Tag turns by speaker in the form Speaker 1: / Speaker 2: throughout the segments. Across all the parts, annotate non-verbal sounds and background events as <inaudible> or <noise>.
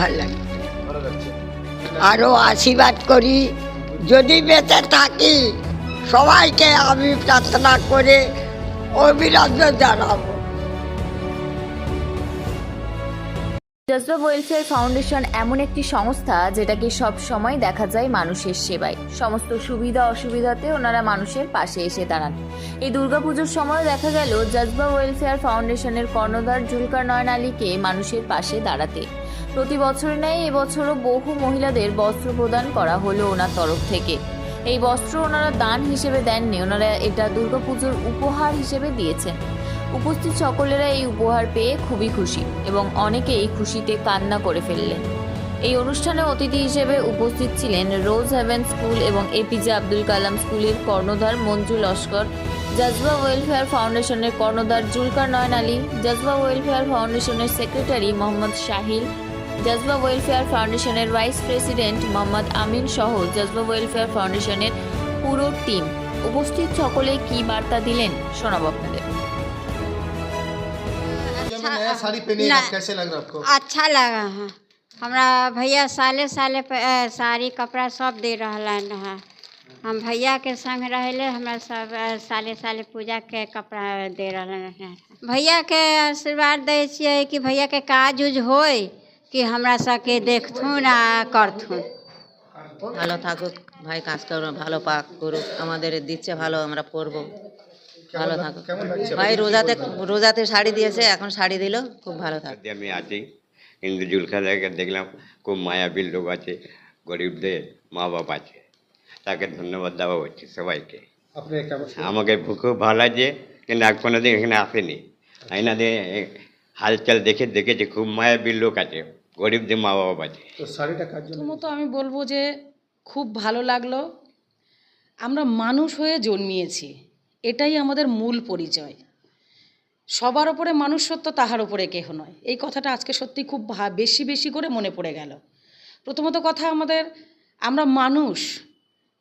Speaker 1: ভালো লাগে। আরও আশীর্বাদ করি। যদি বেঁচে থাকি, সবাইকে আমি প্রার্থনা করে অভিনন্দন জানাব।
Speaker 2: জজবা ওয়েলফেয়ার ফাউন্ডেশন এমন একটি সংস্থা যেটাকে সব সময় দেখা যায় মানুষের সেবায়। সমস্ত সুবিধা অসুবিধাতে ওনারা মানুষের পাশে এসে দাঁড়ান। এই দুর্গাপুজোর সময় দেখা গেল, জজবা ওয়েলফেয়ার ফাউন্ডেশনের কর্ণধার জুলকার নয়ন আলীকে মানুষের পাশে দাঁড়াতে। প্রতি বছরের ন্যায় এবছরও বহু মহিলাদের বস্ত্র প্রদান করা হলো ওনার তরফ থেকে। এই বস্ত্র ওনারা দান হিসেবে দেননি, ওনারা এটা দুর্গাপুজোর উপহার হিসেবে দিয়েছেন। উপস্থিত সকলেরা এই উপহার পেয়ে খুবই খুশি এবং অনেকেই খুশিতে কান্না করে ফেললেন। এই অনুষ্ঠানে অতিথি হিসেবে উপস্থিত ছিলেন রোজ হেভেন স্কুল এবং এপিজে আব্দুল কালাম স্কুলের কর্ণধার মঞ্জু লস্কর, জাজবা ওয়েলফেয়ার ফাউন্ডেশনের কর্ণধার জুলকার নয়ন আলী, জজবা ওয়েলফেয়ার ফাউন্ডেশনের secretary Mohammad Shahil জজবা ওয়েলফেয়ার ফাউন্ডেশনের ভাইস প্রেসিডেন্ট মোহাম্মদ আমিন সহ জজবা ওয়েলফেয়ার ফাউন্ডেশনের পুরো টিম উপস্থিত সকলে কি বার্তা দিলেন শোনাব আপনাদের
Speaker 3: ये में नया साड़ी पहने
Speaker 4: ना-
Speaker 3: कैसे लग रहा है आपको
Speaker 4: अच्छा लगा है हमरा भैया साले साले प- अ, साड़ी कपड़ा सब दे रहलन है हम भैया के संग रहले हमरा सब अ, साले साले पूजा के कपड़ा दे रहलन है भैया के आशीर्वाद दै छियै कि भैया के काज उज होय कि हमरा सबके देखथुन आ करथुन
Speaker 5: ভালো থাকুক ভাই কাজ করো ভালো পাক করুক আমাদের দিচ্ছে ভালো আমরা পরবো ভালো থাকুক
Speaker 3: কেমন লাগছে
Speaker 5: ভাই রোজাতে রোজাতে শাড়ি দিয়েছে এখন শাড়ি দিল খুব ভালো থাকুক
Speaker 6: মধ্যে আমি আছি কিন্তু জুলখা জায়গা দেখলাম খুব মায়াবীর লোক আছে গরিবদের মা বাবা আছে তাকে ধন্যবাদ দেওয়া হচ্ছে সবাইকে
Speaker 3: আপনি কেমন
Speaker 6: আমাকে খুব ভালো লাগছে কিন্তু আর কোনোদিন এখানে আসেনি আইনাদের হালচাল দেখে দেখেছে খুব মায়াবীর লোক আছে গরিবদের মা বাবা আছে
Speaker 3: তো শাড়িটা কার জন্য?
Speaker 7: প্রথমত আমি বলব যে খুব ভালো লাগল। আমরা মানুষ হয়ে জন্মিয়েছি এটাই আমাদের মূল পরিচয়। সবার ওপরে মানুষ সত্য তাহার ওপরে কেহ নয়। এই কথাটা আজকে সত্যি খুব ভা- বেশি বেশি করে মনে পড়ে গেল। প্রথমত কথা আমাদের আমরা মানুষ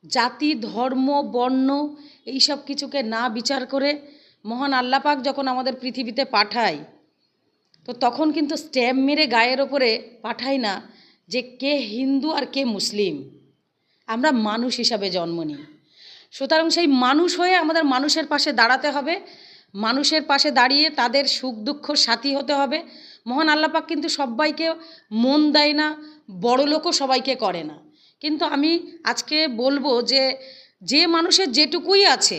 Speaker 7: জাতি ধর্ম বর্ণ এই সব কিছুকে না বিচার করে মহান আল্লাপাক যখন আমাদের পৃথিবীতে পাঠায় তো তখন কিন্তু স্ট্যাম্প মেরে গায়ের ওপরে পাঠায় না যে কে হিন্দু আর কে মুসলিম। আমরা মানুষ হিসাবে জন্ম নিই। সুতরাং সেই মানুষ হয়ে আমাদের মানুষের পাশে দাঁড়াতে হবে। মানুষের পাশে দাঁড়িয়ে তাদের সুখ দুঃখ সাথী হতে হবে। মহান আল্লাপাক কিন্তু সবাইকে মন দেয় না, বড় লোকও সবাইকে করে না। কিন্তু আমি আজকে বলব যে যে মানুষের যেটুকুই আছে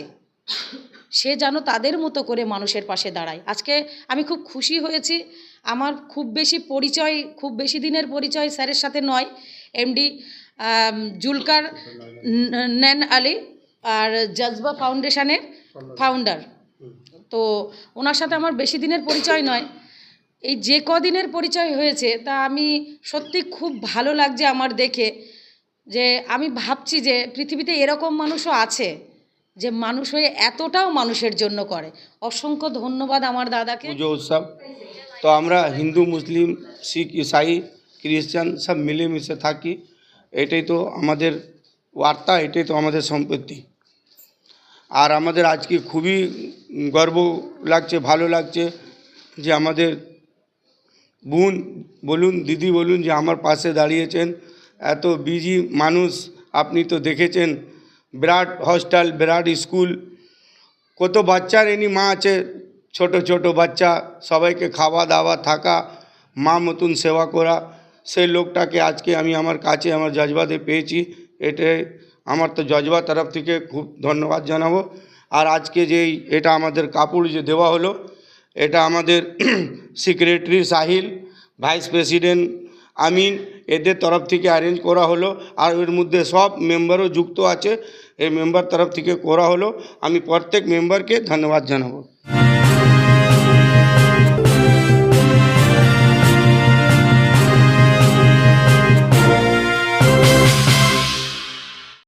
Speaker 7: সে যেন তাদের মতো করে মানুষের পাশে দাঁড়ায়। আজকে আমি খুব খুশি হয়েছি। আমার খুব বেশি পরিচয়, খুব বেশি দিনের পরিচয় স্যারের সাথে নয়। এমডি জুলকার নেন আলী আর জজবা ফাউন্ডেশনের ফাউন্ডার। তো ওনার সাথে আমার বেশি দিনের পরিচয় নয়। এই যে কদিনের পরিচয় হয়েছে, তা আমি সত্যি খুব ভালো লাগছে আমার দেখে। যে আমি ভাবছি যে পৃথিবীতে এরকম মানুষও আছে। যে মানুষ হয়ে এতটাও মানুষের জন্য করে। অসংখ্য ধন্যবাদ আমার দাদাকে।
Speaker 8: পুজো উৎসব। তো আমরা হিন্দু, মুসলিম, শিখ, ইসাই, খ্রিস্টান সব মিলেমিশে থাকি। এটাই তো আমাদের বার্তা, এটাই তো আমাদের সম্পত্তি। আর আমাদের আজকে খুবই গর্ব লাগছে, ভালো লাগছে যে আমাদের বোন বলুন, দিদি বলুন যে আমার পাশে দাঁড়িয়েছেন। এত বিজি মানুষ আপনি তো দেখেছেন। বিরাট হস্টেল বিরাট স্কুল কত বাচ্চার এনি মা আছে, ছোট ছোট বাচ্চা, সবাইকে খাওয়া দাওয়া, থাকা, মা মতন সেবা করা। সেই লোকটাকে আজকে আমি আমার কাছে, আমার জজবাতে পেয়েছি। এটাই আমার তো জজবা তরফ থেকে খুব ধন্যবাদ জানাব। আর আজকে যেই, এটা আমাদের কাপড় যে দেওয়া হলো, এটা আমাদের <clears throat> secretary Sahil vice president Amin এদের তরফ থেকে অ্যারেঞ্জ করা হলো। আর এর মধ্যে সব মেম্বারও যুক্ত আছে। এই মেম্বার তরফ থেকে করা হলো। আমি প্রত্যেক মেম্বারকে ধন্যবাদ জানাব।